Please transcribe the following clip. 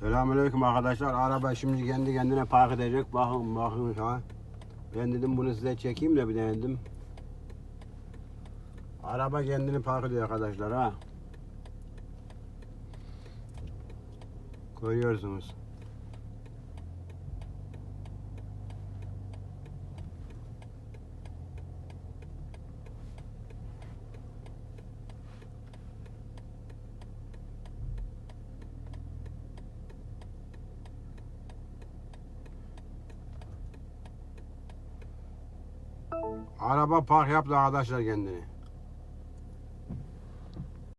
Selamünaleyküm arkadaşlar. Araba şimdi kendi kendine park edecek. Bakın bakın an. Ben dedim bunu size çekeyim de bir denedim. Araba kendini park ediyor arkadaşlar ha. Görüyorsunuz. Araba park yaptı arkadaşlar kendini.